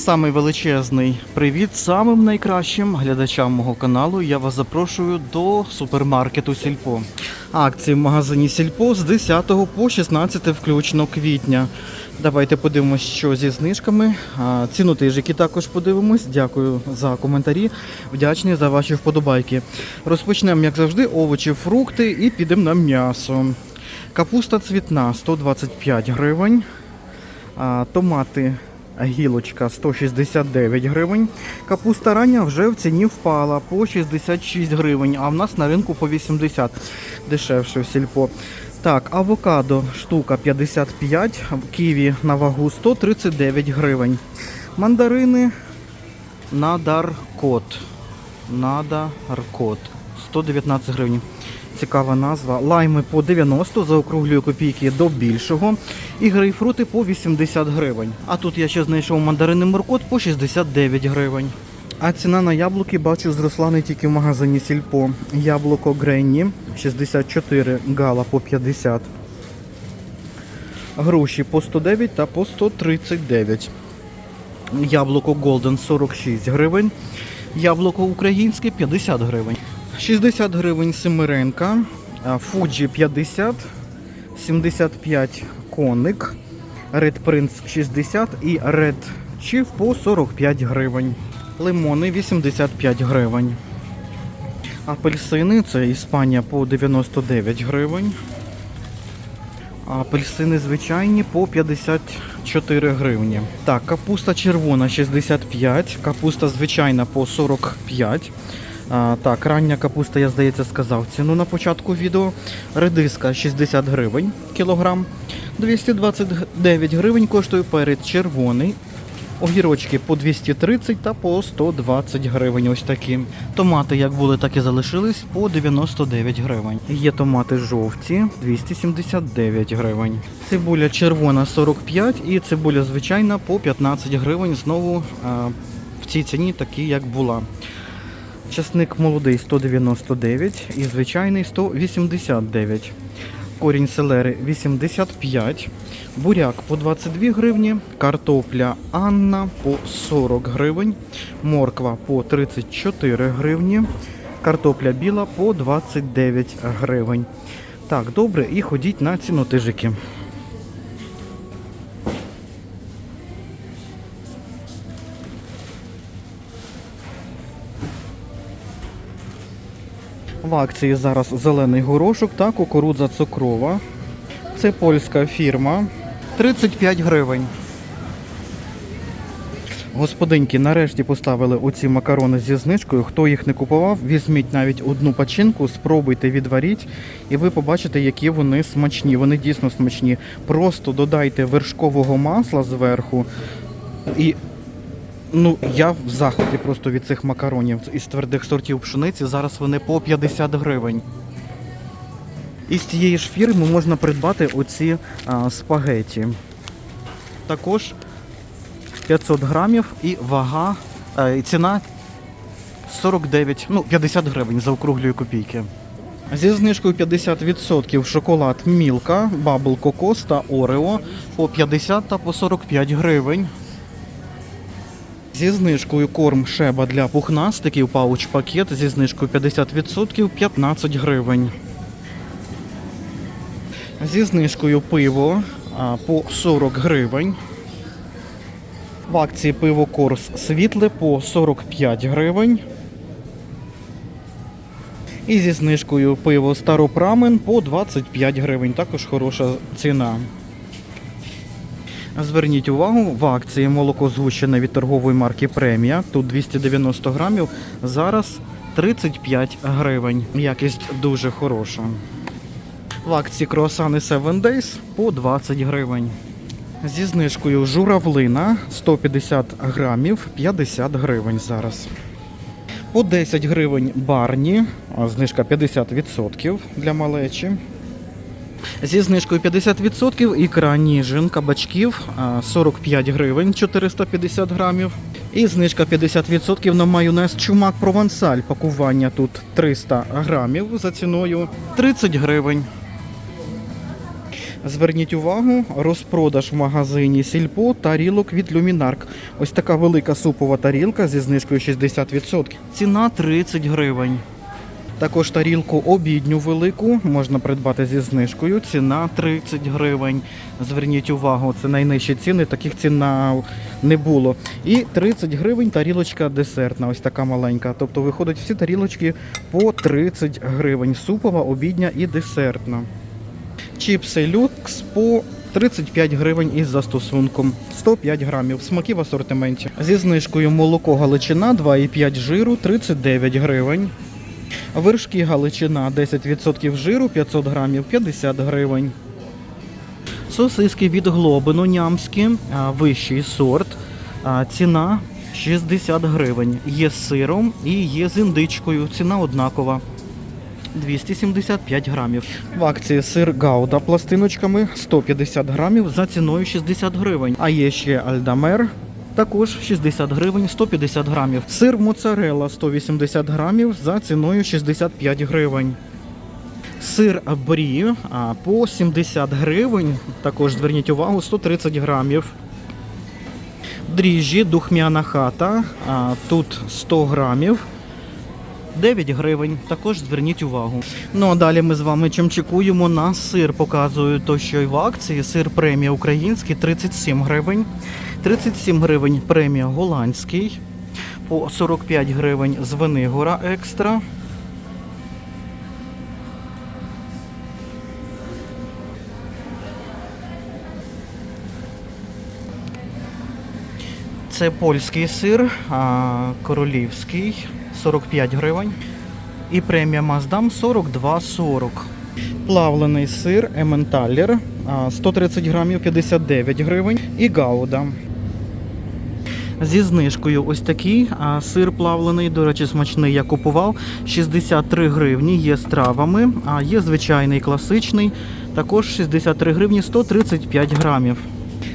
Самий величезний привіт самим найкращим глядачам мого каналу. Я вас запрошую до супермаркету Сільпо. Акції в магазині Сільпо з 10 по 16 включно квітня. Давайте подивимось, що зі знижками. А, Цінотижики також подивимось. Дякую за коментарі. Вдячний за ваші вподобайки. Розпочнемо, як завжди, овочі, фрукти і підемо на м'ясо. Капуста цвітна 125 гривень. Томати гілочка 169 гривень. Капуста рання вже в ціні впала по 66 гривень, а в нас на ринку по 80 дешевше в сільпо. Так, авокадо штука 55, ківі на вагу 139 гривень. Мандарини Надаркот. Надаркот. 119 гривень. Цікава назва. Лайми по 90, заокруглюю копійки до більшого. І грейпфрути по 80 гривень. А тут я ще знайшов мандарини Моркот по 69 гривень. А ціна на яблуки бачу зросла не тільки в магазині Сільпо. Яблуко Гренні 64, гала по 50. Груші по 109 та по 139. Яблуко Golden 46 гривень. Яблуко українське 50 гривень. 60 гривень Семиренка. а, Фуджі 50, 75 коник. Red Prince 60 і Red Chief по 45 гривень. Лимони 85 гривень. Апельсини це Іспанія по 99 гривень. Апельсини звичайні по 54 гривні. Так, капуста червона 65, капуста звичайна по 45. Так, рання капуста, я здається, сказав ціну на початку відео. Редиска 60 гривень кілограм. 229 гривень коштує перець червоний. Огірочки по 230 та по 120 гривень. Ось такі. Томати, як були, так і залишились, по 99 гривень. Є томати жовті 279 гривень. Цибуля червона 45 і цибуля звичайна по 15 гривень. Знову а, в цій ціні такі, як була. Часник молодий 199 і звичайний 189. Корінь селери 85, буряк по 22 гривні, картопля Анна по 40 гривень, морква по 34 гривні, картопля біла по 29 гривень. Так, добре, і ходіть на цінотижики. В акції зараз зелений горошок та кукурудза цукрова. Це польська фірма. 35 гривень. Господинки нарешті поставили оці макарони зі знижкою. Хто їх не купував, візьміть навіть одну пачинку, спробуйте відваріть, і ви побачите, які вони смачні. Вони дійсно смачні. Просто додайте вершкового масла зверху. І ну, я в захваті просто від цих макаронів із твердих сортів пшениці. Зараз вони по 50 гривень. Із цієї ж фірми можна придбати оці а, спагеті. Також 500 грамів і вага, а, і ціна 49, ну 50 гривень за округлюю копійки. Зі знижкою 50% шоколад Мілка, Бабл Кокос та Орео по 50 та по 45 гривень. Зі знижкою корм шеба для пухнастиків пауч пакет зі знижкою 50% 15 гривень. Зі знижкою пиво по 40 гривень. В акції пиво Корс світле по 45 гривень. І зі знижкою пиво Старопрамен по 25 гривень. Також хороша ціна. Зверніть увагу, в акції молоко згущене від торгової марки Премія. Тут 290 грамів. Зараз 35 гривень. Якість дуже хороша. В акції круасани 7 Days по 20 гривень. Зі знижкою журавлина 150 грамів 50 гривень зараз. По 10 гривень барні, знижка 50% для малечі. Зі знижкою 50% ікра ніжин кабачків 45 гривень 450 грамів. І знижка 50% на майонез чумак провансаль. Пакування тут 300 грамів за ціною 30 гривень. Зверніть увагу, розпродаж в магазині Сільпо тарілок від Люмінарк. Ось така велика супова тарілка зі знижкою 60%. Ціна 30 гривень. Також тарілку обідню велику можна придбати зі знижкою. Ціна 30 гривень. Зверніть увагу, це найнижчі ціни, таких цін не було. І 30 гривень тарілочка десертна, ось така маленька. Тобто виходить всі тарілочки по 30 гривень. Супова, обідня і десертна. Чіпси люкс по 35 гривень із застосунком. 105 грамів. Смаки в асортименті. Зі знижкою молоко Галичина 2,5 жиру 39 гривень. Вершки Галичина 10% жиру 500 грамів 50 гривень. Сосиски від Глобину нямські, вищий сорт. Ціна 60 гривень. Є з сиром і є з індичкою. Ціна однакова. 275 грамів. В акції сир Гауда пластиночками 150 грамів за ціною 60 гривень. А є ще Альдамер. Також 60 гривень 150 грамів. Сир моцарелла 180 грамів за ціною 65 гривень. Сир брі по 70 гривень. Також зверніть увагу 130 грамів. Дріжджі духмяна хата. Тут 100 грамів. 9 гривень. Також зверніть увагу. Ну а далі ми з вами чимчикуємо на сир. Показую то, що й в акції. Сир премія український 37 гривень. 37 гривень премія голландський. По 45 гривень з Венигора екстра. Це польський сир, а, королівський 45 гривень. І премія Маздам 42,40. Плавлений сир Ементалер 130 грамів 59 гривень. І Гауда. Зі знижкою ось такий а, сир плавлений, до речі, смачний я купував. 63 гривні є з травами, а є звичайний класичний. Також 63 гривні 135 грамів.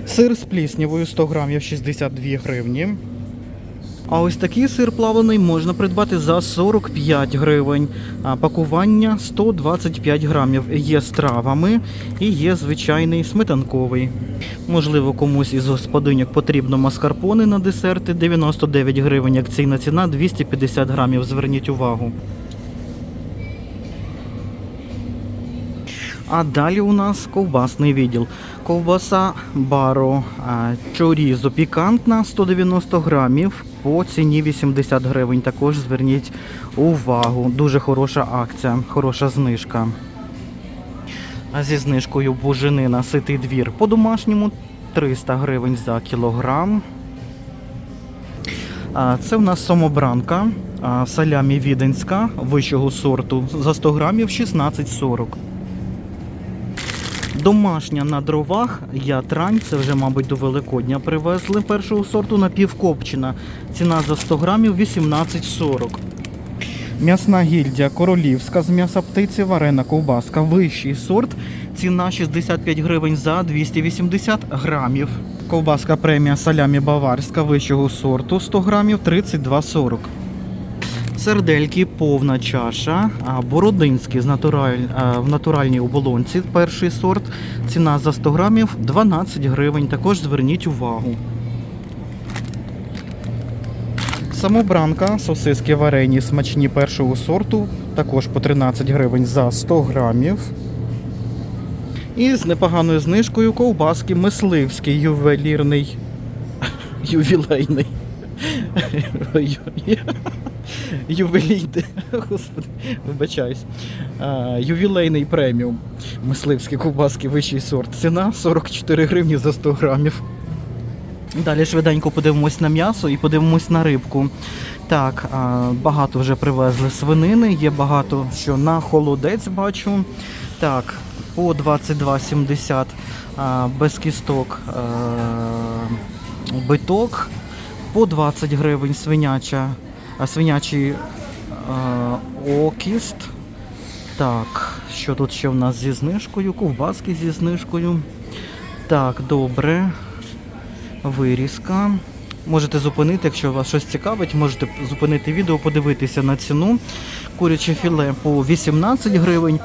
Сир з пліснявою 100 грамів 62 гривні. А ось такий сир плавлений можна придбати за 45 гривень. Пакування 125 грамів. Є з травами і є звичайний сметанковий. Можливо, комусь із господинок потрібно маскарпоне на десерти 99 гривень. Акційна ціна 250 грамів. Зверніть увагу. А далі у нас ковбасний відділ. Ковбаса баро чорізо пікантна 190 грамів по ціні 80 гривень. Також зверніть увагу. Дуже хороша акція, хороша знижка. Зі знижкою буженина ситий двір по домашньому 300 гривень за кілограм. Це в нас самобранка, салямі віденська вищого сорту за 100 грамів 16,40. Домашня на дровах, ятрань, це вже, мабуть, до Великодня привезли першого сорту напівкопчена. Ціна за 100 грамів 18,40. М'ясна гільдія королівська з м'яса птиці, варена ковбаска, вищий сорт. Ціна 65 гривень за 280 грамів. Ковбаска премія салямі баварська вищого сорту 100 грамів 32,40. Сердельки повна чаша, а бородинські з натураль, в натуральній оболонці перший сорт. Ціна за 100 грамів 12 гривень. Також зверніть увагу. Самобранка, сосиски варені смачні першого сорту, також по 13 гривень за 100 грамів. І з непоганою знижкою ковбаски мисливський ювелірний. Ювілейний. Ювелійний, господи, вибачаюсь. Ювілейний преміум. Мисливські ковбаски вищий сорт. Ціна 44 гривні за 100 грамів. Далі швиденько подивимось на м'ясо і подивимось на рибку. Так, багато вже привезли свинини, є багато що на холодець бачу. Так, по 22,70 а, без кісток биток, по 20 гривень свиняча, свинячий окіст. Так, що тут ще в нас зі знижкою? Ковбаски зі знижкою. Так, добре. Вирізка Можете зупинити, якщо вас щось цікавить, можете зупинити відео, подивитися на ціну. Куряче філе по 18 гривень,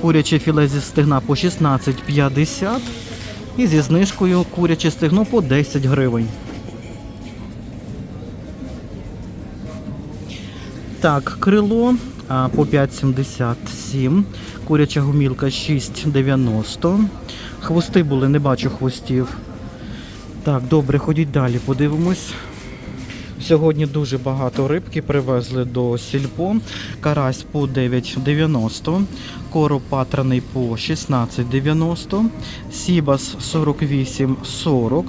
куряче філе зі стегна по 16,50 і зі знижкою куряче стегно по 10 гривень. Так, крило по 5,77, куряча гумілка 6,90. Хвости були, не бачу хвостів. Так, добре, ходіть далі, подивимось. Сьогодні дуже багато рибки привезли до сільпо. Карась по 9,90, короб патраний по 16,90, сібас 48,40,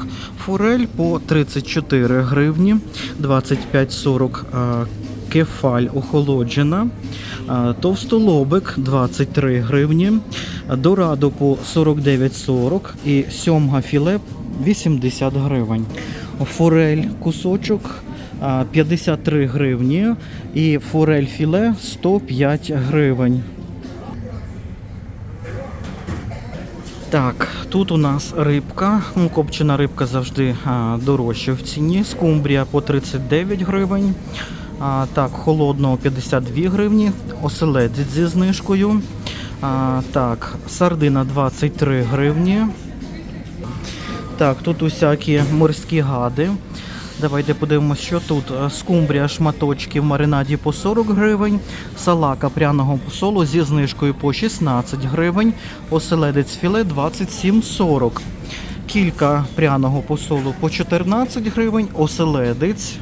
форель по 34 гривні, 25,40 а, кефаль охолоджена, товстолобик 23 гривні, дорадо по 49,40 і сьомга філе 80 гривень. Форель кусочок 53 гривні і форель філе 105 гривень. Так, тут у нас рибка. Ну, копчена рибка завжди а, дорожча в ціні. Скумбрія по 39 гривень. А, так, холодного 52 гривні. Оселедець зі знижкою. А, так, сардина 23 гривні. Так, тут усякі морські гади. Давайте подивимося, що тут. Скумбрія шматочки в маринаді по 40 гривень, салака пряного посолу зі знижкою по 16 гривень, оселедець філе 27,40. Кілька пряного посолу по 14 гривень, оселедець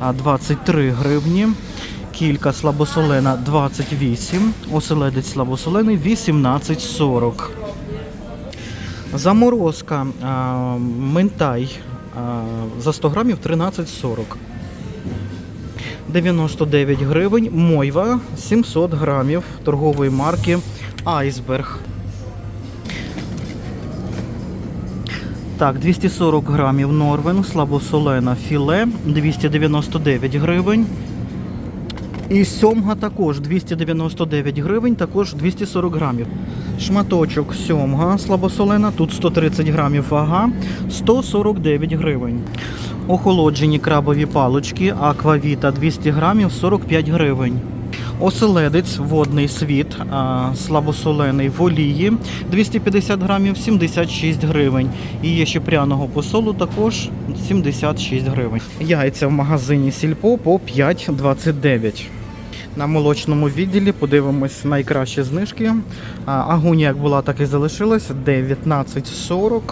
23 гривні. Кілька слабосолена 28, оселедець слабосолений 18,40. Заморозка а, ментай а, за 100 грамів 13,40. 99 гривень. Мойва 700 грамів торгової марки Айсберг. Так, 240 грамів Норвен, слабосолена філе 299 гривень. І сьомга також 299 гривень, також 240 грамів. Шматочок сьомга слабосолена, тут 130 грамів вага, 149 гривень. Охолоджені крабові палочки, аквавіта 200 грамів, 45 гривень. Оселедець, водний світ, слабосолений в олії 250 грамів, 76 гривень. І є ще пряного посолу також 76 гривень. Яйця в магазині Сільпо по 5,29. На молочному відділі подивимось найкращі знижки. Агуня як була, так і залишилась 19,40.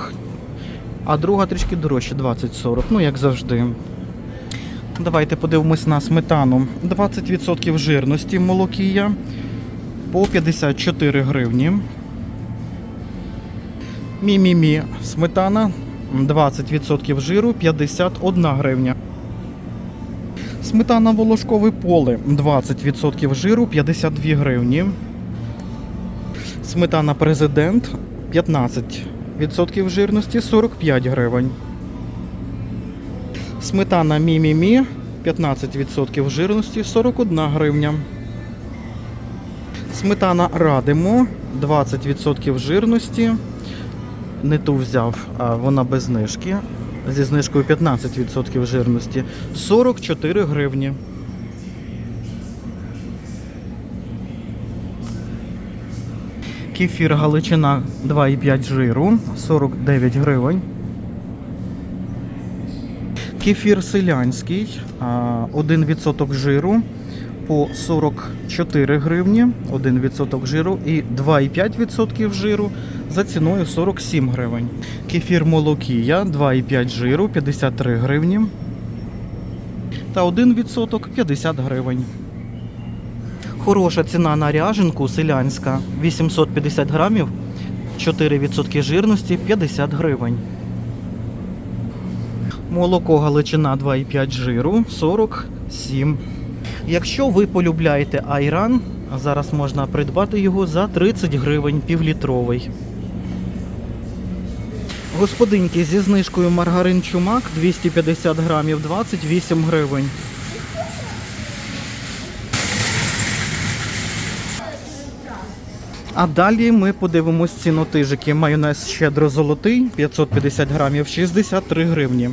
А друга трішки дорожче 20,40. Ну, як завжди. Давайте подивимось на сметану. 20% жирності молокія по 54 гривні. Мі-мі-мі сметана 20% жиру 51 гривня. Сметана волошкове поле 20% жиру 52 гривні. Сметана президент 15% жирності 45 гривень. Сметана Мі-Мі-Мі 15% жирності 41 гривня. Сметана Радимо 20% жирності. Не ту взяв, а вона без знижки. Зі знижкою 15% жирності 44 гривні. Кефір Галичина 2,5 жиру 49 гривень. Кефір селянський, 1% жиру по 44 гривні, 1% жиру і 2,5% жиру за ціною 47 гривень. Кефір молокія 2,5 жиру 53 гривні. Та 1% 50 гривень. Хороша ціна на ряженку селянська 850 грамів, 4% жирності 50 гривень. Молоко Галичина 2,5 жиру 47. Якщо ви полюбляєте айран, зараз можна придбати його за 30 гривень півлітровий. Господинки зі знижкою маргарин чумак 250 грамів 28 гривень. А далі ми подивимось цінотижики. Майонез щедро золотий 550 грамів 63 гривні.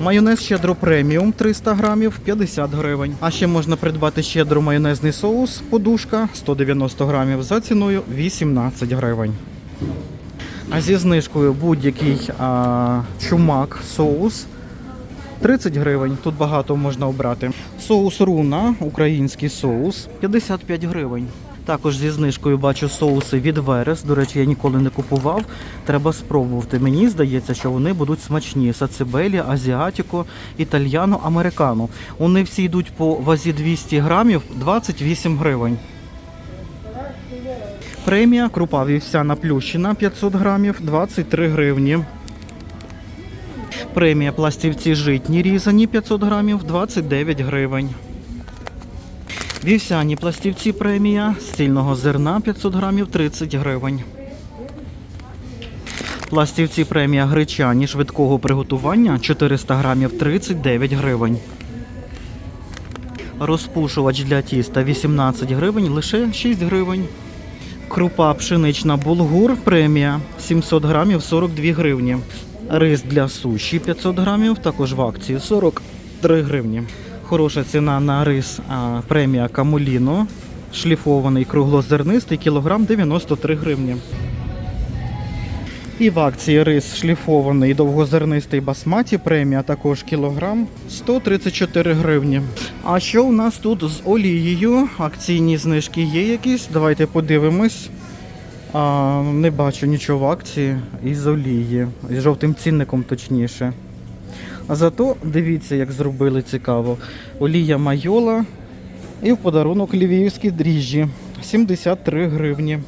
Майонез щедро преміум 300 грамів 50 гривень. А ще можна придбати щедро майонезний соус подушка 190 грамів за ціною 18 гривень. А зі знижкою будь-який чумак соус 30 гривень. Тут багато можна обрати. Соус руна, український соус 55 гривень. Також зі знижкою бачу соуси від Верес. До речі, я ніколи не купував. Треба спробувати. Мені здається, що вони будуть смачні. Сацибелі, азіатіко, італьяно, американо. Вони всі йдуть по вазі 200 грамів 28 гривень. Премія крупа вівсяна плющина 500 грамів 23 гривні. Премія пластівці житні різані 500 грамів 29 гривень. Вівсяні пластівці премія з цільного зерна 500 грамів 30 гривень. Пластівці премія гречані швидкого приготування 400 грамів 39 гривень. Розпушувач для тіста 18 гривень, лише 6 гривень. Крупа пшенична булгур премія 700 грамів 42 гривні. Рис для суші 500 грамів, також в акції 43 гривні. Хороша ціна на рис а, премія Камуліно. Шліфований круглозернистий кілограм 93 гривні. І в акції рис шліфований довгозернистий басматі премія також кілограм 134 гривні. А що у нас тут з олією? Акційні знижки є якісь? Давайте подивимось. А, не бачу нічого в акції із олії, із жовтим цінником точніше. А зато дивіться, як зробили цікаво. Олія майола і в подарунок львівські дріжджі 73 гривні.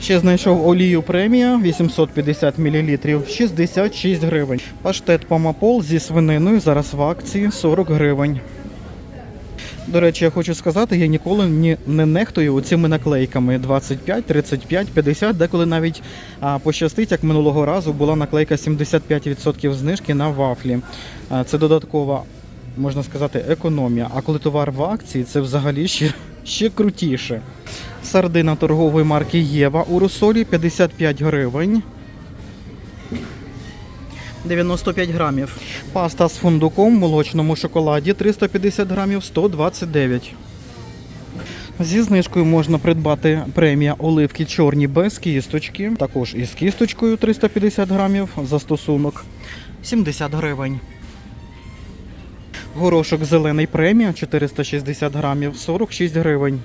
Ще знайшов олію премія 850 мл 66 гривень. Паштет помапол зі свининою зараз в акції 40 гривень. До речі, я хочу сказати, я ніколи ні, не нехтую цими наклейками 25, 35, 50, деколи навіть а, пощастить, як минулого разу була наклейка 75% знижки на вафлі. А, це додаткова, можна сказати, економія. А коли товар в акції, це взагалі ще, ще крутіше. Сардина торгової марки Єва у розсолі 55 гривень. 95 грамів. Паста з фундуком в молочному шоколаді 350 грамів 129. Зі знижкою можна придбати премія оливки чорні без кісточки. Також із кісточкою 350 грамів застосунок 70 гривень. Горошок зелений премія 460 грамів 46 гривень.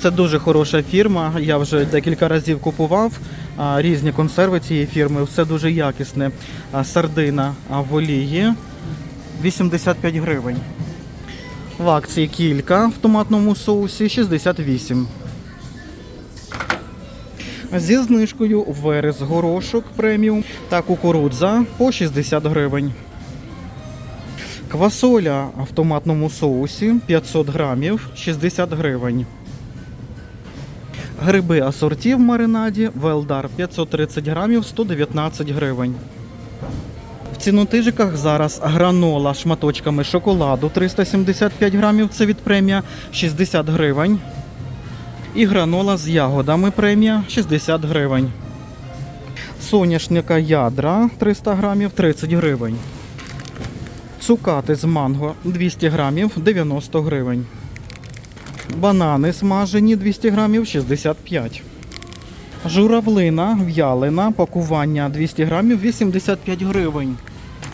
Це дуже хороша фірма. Я вже декілька разів купував різні консерви цієї фірми. Все дуже якісне. Сардина в олії 85 гривень. В акції кілька в томатному соусі 68. Зі знижкою верес горошок преміум та кукурудза по 60 гривень. Квасоля в томатному соусі 500 грамів 60 гривень. Гриби асорті в маринаді Велдар 530 грамів 119 гривень. В цінотижиках зараз гранола шматочками шоколаду 375 грамів, це від премія 60 гривень. І гранола з ягодами премія 60 гривень. Соняшника ядра 300 грамів 30 гривень. Цукати з манго 200 грамів 90 гривень. Банани смажені 200 грамів 65. Журавлина в'ялена, пакування 200 грамів 85 гривень.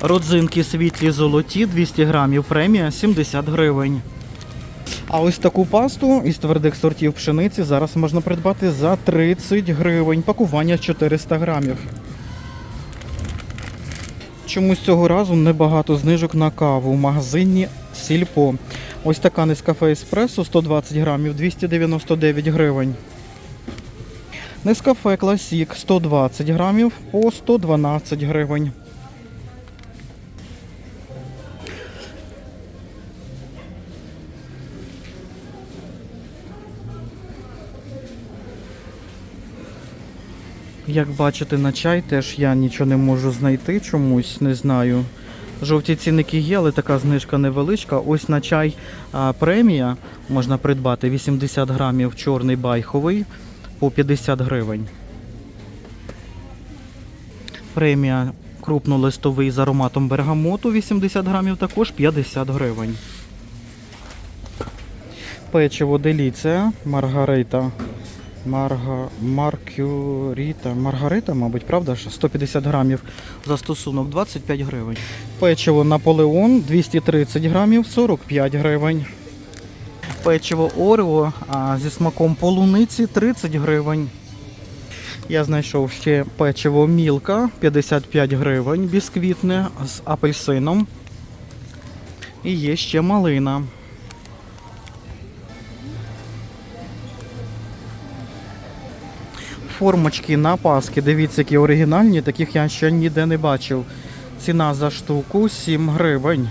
Родзинки світлі золоті 200 грамів, премія 70 гривень. А ось таку пасту із твердих сортів пшениці зараз можна придбати за 30 гривень. Пакування 400 грамів. Чомусь цього разу небагато знижок на каву в магазині Сільпо. Ось така Нескафе Еспресо 120 грамів 299 гривень. Нескафе Класік 120 грамів по 112 гривень. Як бачите, на чай теж я нічого не можу знайти чомусь, не знаю. Жовті цінники є, але така знижка невеличка. Ось на чай премія можна придбати 80 грамів чорний байховий по 50 гривень. Премія Крупнолистовий з ароматом бергамоту 80 грамів, також 50 гривень. Печиво деліція, маргарита. Марга... Маркюріта. Маргарита, мабуть, правда? ж? 150 грамів за стосунок 25 гривень. Печиво Наполеон 230 грамів 45 гривень. Печиво Орео а, зі смаком полуниці 30 гривень. Я знайшов ще печиво Мілка 55 гривень, бісквітне з апельсином. І є ще малина. Формочки на паски, дивіться, які оригінальні, таких я ще ніде не бачив. Ціна за штуку 7 гривень.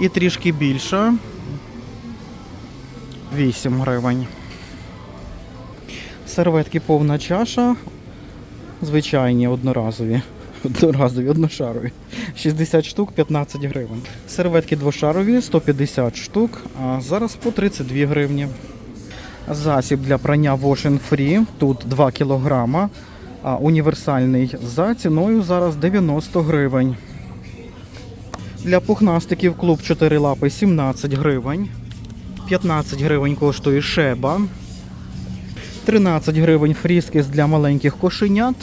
І трішки більша 8 гривень. Серветки повна чаша. Звичайні одноразові. Одноразові, одношарові. 60 штук 15 гривень. Серветки двошарові 150 штук, а зараз по 32 гривні. Засіб для прання Wash Free. Тут 2 кілограма. А універсальний за ціною зараз 90 гривень. Для пухнастиків клуб 4 лапи 17 гривень. 15 гривень коштує шеба. 13 гривень фріскіс для маленьких кошенят.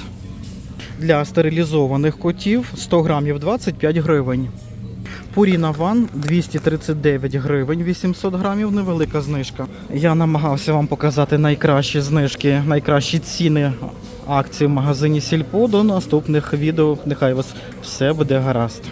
Для стерилізованих котів 100 грамів 25 гривень. Пуріна Ван 239 гривень 800 грамів, невелика знижка. Я намагався вам показати найкращі знижки, найкращі ціни акцій в магазині Сільпо. До наступних відео. Нехай вас все буде гаразд.